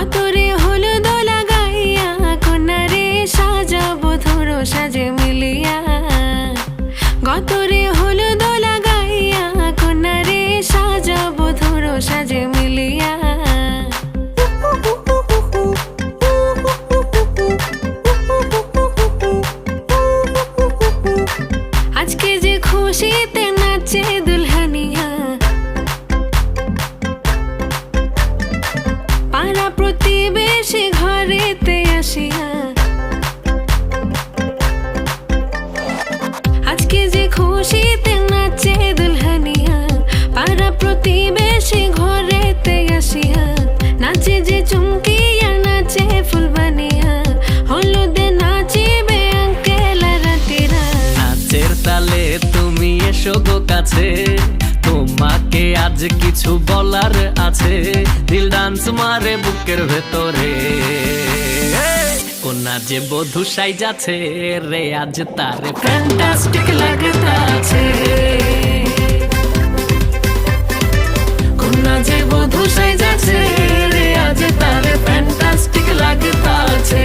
গতরে হলুদ লাগাইয়া কন্যারে সাজাবো ধরো সাজে মিলিয়া। গতরে প্রতিবেশী ঘরেতে আসিয়া। নাচে যে চুমকিয়া, নাচে ফুলবানিয়া হলুদে নাচিবে আঙ্কেল তালে তুমি এসো গো তোমাকে আজ কিছু বলার আছে। দিল ডান্স মারে বুকের ভেতরে। কোনা যে বধু সাই যাচ্ছে রে, আজ তার ফ্যান্টাস্টিক লাগতাছে যে বধু যাচ্ছে রে আজ তার ফ্যান্টাস্টিক লাগতাছে